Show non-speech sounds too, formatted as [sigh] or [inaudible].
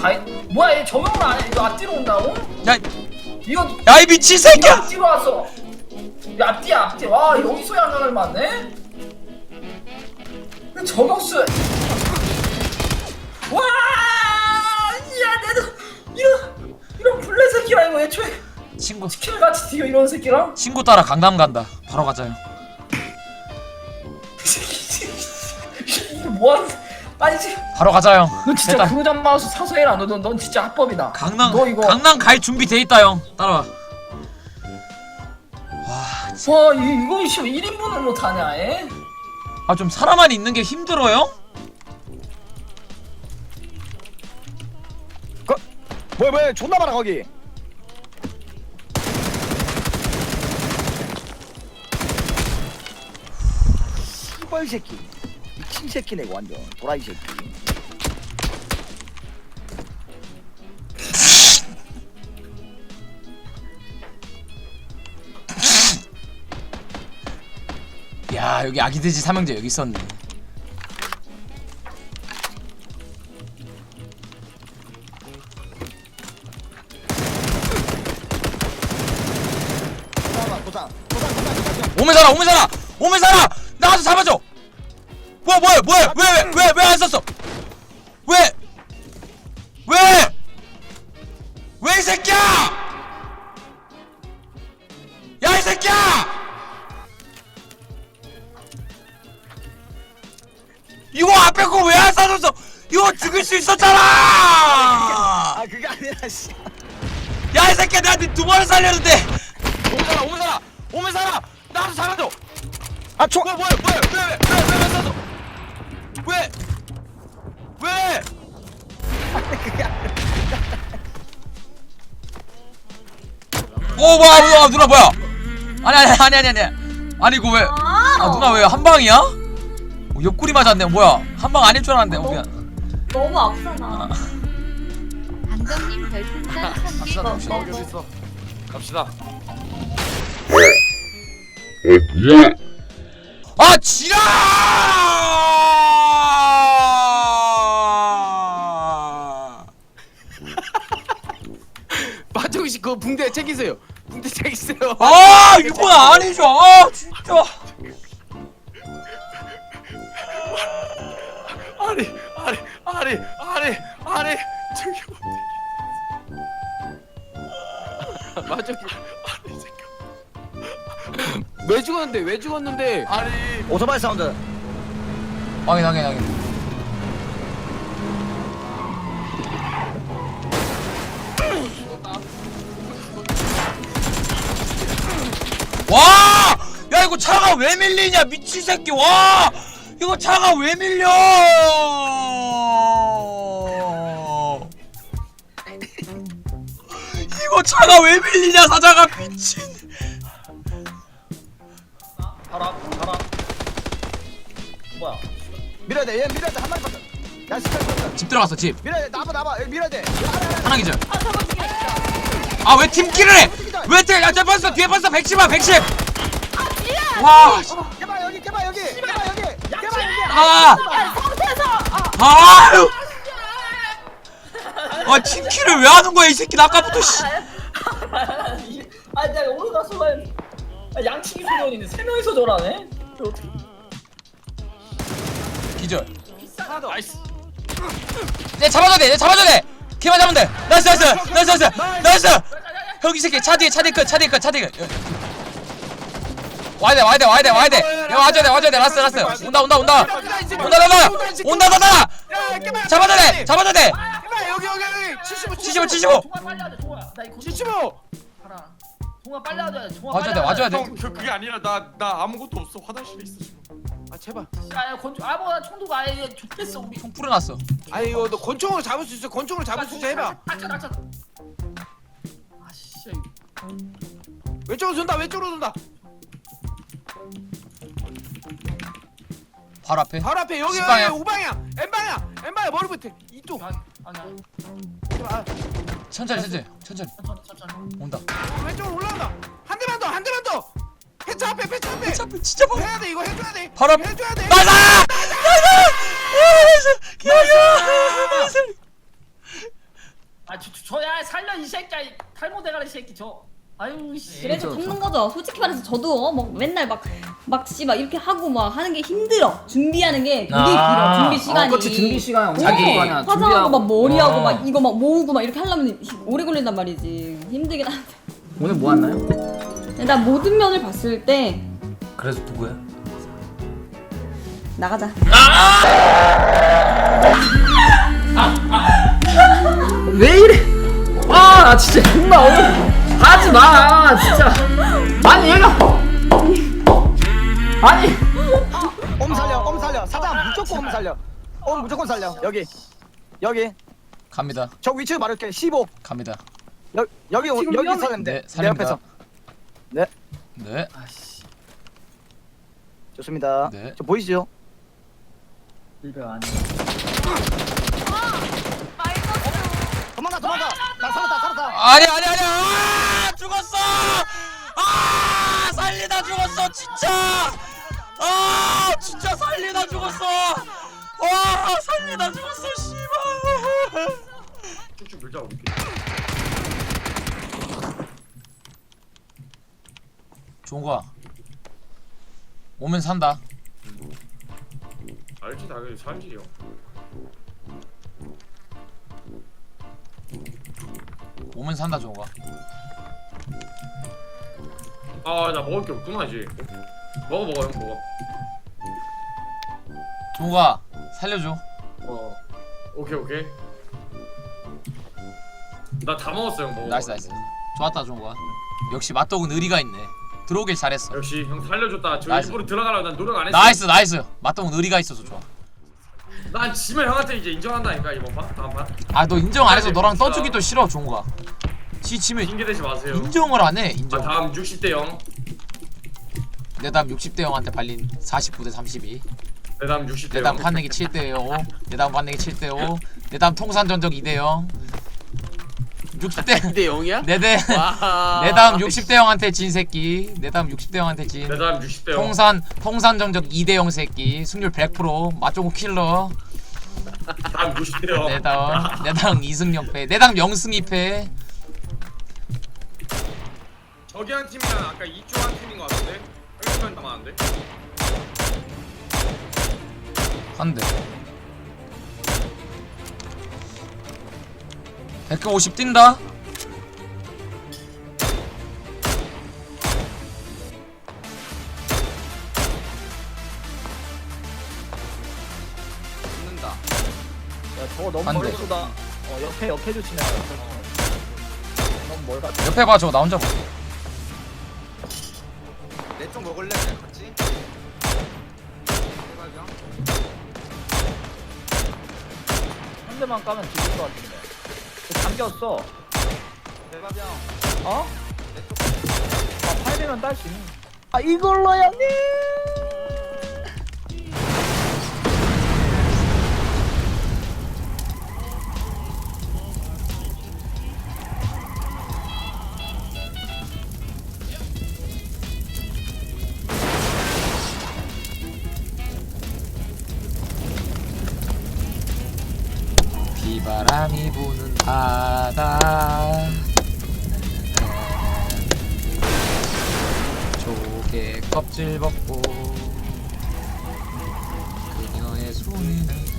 다 했... 뭐야 얘 저격을 안 해? 이거 앞뒤로 온다고? 야, 이거 야 이 미친 이거 새끼야! 앞뒤로 왔어 야 앞뒤야 앞뒤 와 여기서 양각을 맞네? 그 저격수 와! 야 내도 이런 이런 블랙 새끼라 이거 애초에 친구 치킨을 같이 튀겨 이런 새끼랑 친구 따라 강남 간다. 바로 가자요. [laughs] 이게 뭐하는 아니 지금 바로 가자 형. 너 진짜 일단 그우장 마우스 사서 해라 너, 너, 넌 진짜 합법이다 강남 너 이거 강남 갈 준비 돼 있다 형. 따라와. 와 이, 이거 씨 1인분을 못하냐 에? 아 좀 사람만 있는 게 힘들어요? 거, 뭐야 뭐야 존나 많아 거기 씨벌 새끼 미친 새끼네 이거 완전 도라이 새끼 야 여기 아기돼지 삼형제 여기 있었네. 살아 살아 오면 살아 나가서 잡아줘. 뭐야 뭐야 뭐야 왜 왜 왜 안 썼어? 왜? 왜? 왜 이 새끼야? 야 이 새끼야! 이거 앞에 거 왜안 사줬어? 이거 죽일 수 있었잖아! 아 그게 아니라 씨 야 이 새끼야 내가 네두 번을 살렸는데 오면 살아 오면 살아 오면 살아 나도 잡아줘 아 초! 뭐야 뭐야 뭐야 왜왜왜왜 쐈어 왜 오 뭐야 뭐야 누나 뭐야 아니 아니 아니 아니 아니 아니 이거 왜 아 누나 왜 한 방이야? 어, 옆구리 맞았네 뭐야 한 방 아닐 줄 알았는데 어, 미안 너무 아프잖아. 강정님 별풍선 [laughs] 1000개 갑시다. 있어. 갑시다. 아 지랄 [laughs] 마정씨 그거 붕대 챙기세요. 붕대 챙기세요. 아 이건 아니죠 아 진짜 아니 아니 아니 아니 아니 저기 어디? 마정이 아니 잠깐. 왜 죽었는데 왜 죽었는데? 아니 오토바이 사운드 확인 확인 확인 와! 야 이거 차가 왜 밀리냐 미친 새끼. 와! 이거 차가 왜 밀려! 이거 차가 왜 밀리냐 사자가 미친. 바로 앞 뭐야? 밀어야 돼 얘 밀어야 돼 한 마리 봤어 야 시끄러 집 들어갔어 집. 밀어야 돼. 나봐 나봐. 밀어야 돼. 하나 기절. 아 왜 팀킬을 해! 왜 팀, 야, 저 벌써 뒤에 벌써 110아 110! 와, 씨. 깨봐 여기 깨봐 여기 깨봐 여기 여기 아, 아유! 아, 팀킬을 왜 하는 거야, 이 새끼, 나 아까부터, 씨. 아 내가 오르가서만 아, 양치기 소년인데 세 명이서 저라네 이거 어떻게 기절. 나이스. 내 잡아줘야 돼, 내 잡아줘야 돼! 걔만 잡으면 돼! 나이스, 나이스! 나이스, 나이스! 나이스! 형, 이 새끼, 차 뒤에, 차 뒤에 끝, 차 뒤에 끝, 차 뒤에 끝. 와야 돼, 와야 돼, 와야 돼, 와야 돼! 야, 와줘야 돼, 와줘야 돼, 라스, 라스! 온다, 온다, 온다! 온다, 온다! 온다, 깨봐. 잡아줘야 돼! 잡아줘야 돼! 여기 여기 여기 75 75, 75! 종아 빨리 하자 종아 나 이거 75. 가라 종아 빨리 종아 와줘야 돼, 와줘야 돼. 형, 그, 그게 아니라 나, 나 아무것도 없어. 화장실에 있어 지금. 아 제발. 야야 건조 아뭐나 총도가 아예 좋겠어 우리 총 풀어놨어. 아니 이거 너 권총으로 잡을 수 있어. 권총으로 잡을 수 있어 해봐. 닥쳐 닥쳐 왼쪽으로 돈다. 왼쪽으로 돈다. 바로 앞에. 바로 앞에 여기 여기 십방향. 오방향. N방향. N방향 머리 밑에. 이쪽. 아니 아니야 아, 천천히, 천천히, 천천히. 천천히 천천히 온다. 왼쪽으로 올라온다. 한 대만 더. 한 대만 더. 패치 앞에 패치 앞에. 참, 진짜 바로. 해야 돼 이거 해줘야 돼. 바로 앞. 해줘야 돼. 나이스! 나이스! 나이스! 나이스! 나이스! 새끼야 이 탈모 대가리 새끼 저 아유 씨 그래서 잡는 거죠. 솔직히 말해서 저도 어, 뭐 맨날 막막씨막 이렇게 하고 막 하는 게 힘들어. 준비하는 게 되게 아. 길어. 준비 시간이. 어, 그치, 준비 시간이 엄청 자기 하냐, 화장하고 준비하고. 막 머리하고 어. 막 이거 막 모으고 막 이렇게 하려면 오래 걸린단 말이지. 힘들긴 한데. 오늘 뭐 왔나요? 일단 모든 면을 봤을 때 그래서 누구야? 나가자. 왜 이래? 아, 나 진짜 정말 어려. 하지 마, 진짜. 아니 얘가. 아니. 옴 살려 옴 살려 사장 무조건 옴 살려 옴 무조건 살려 여기 여기 갑니다. 저 위치 말할게 15 갑니다. 여, 여기 오- 지금 여기 위험해. 살면 네, 돼내 살립니다. 옆에서 네 네. 좋습니다 네. 저 보이시죠? 이거 아니 도망가 도망가 나 살았다 살았다 아니 아니 아니 아 죽었어! 아 살리다 죽었어 진짜! 아 진짜 살리다 죽었어! 와 살리다 죽었어 씨발! 쭉쭉 밀자 우리 종과 오면 산다. 알지 당연히 살지요 오면 산다 종과 아나 먹을 게 없구나 이제. 먹어 먹어 형 먹어. 종과 살려줘. 어. 오케이 오케이. 나 다 먹었어 형 먹어. 나이스 나이스. 좋았다 종과 역시 맛독은 의리가 있네. 들어오길 잘했어. 역시 형 살려줬다. 저 나이스. 일부러 들어가려고 난 노력 안 했어. 나이스 나이스. 맛독은 의리가 있어서 좋아. 난 지면 형한테 이제 인정한다니까 이번 판 다음 판. 아 너 인정 안 해서 너랑 떠주기도 싫어 종과 지 치면 핑계대지 마세요 인정을 안해아 인정 다음 60대 0 내 다음 60대 0한테 발린 49대 32 내 다음 60대 내 다음 판내기 7대 5. 내 다음 판내기 7대 5. 내 다음 통산 전적 2대 0. 60대 2대 0이야? 내대 와. 내 다음 60대 0한테 진 새끼. 내 다음 60대 0한테 진. 내 다음 60대 0 통산 통산 전적 2대 0 새끼. 승률 100%. 맛조고 킬러. 다음 60대 0 내 다음 내 다음 2승 0패. 내 다음 0승 2패. 저기 한 팀이랑 아까 이쪽 한 팀인 것 같은데? 헬스만 남았는데? 한 대. 150 뛴다. 죽는다. 야 저거 너무 안 돼. 멀리 쏟아 어 옆에 옆에 조심해 너무 멀다 옆에 봐. 저거 나 혼자 볼게. 내 쪽 먹을래? 그냥 같이? 대박이야. 한 대만 까면 죽을 것 같은데 잠겼어 대박이야. 어? 아 800원 딸수 있는 아 이걸로 형님 바다. 조개 껍질 벗고 그녀의 손에는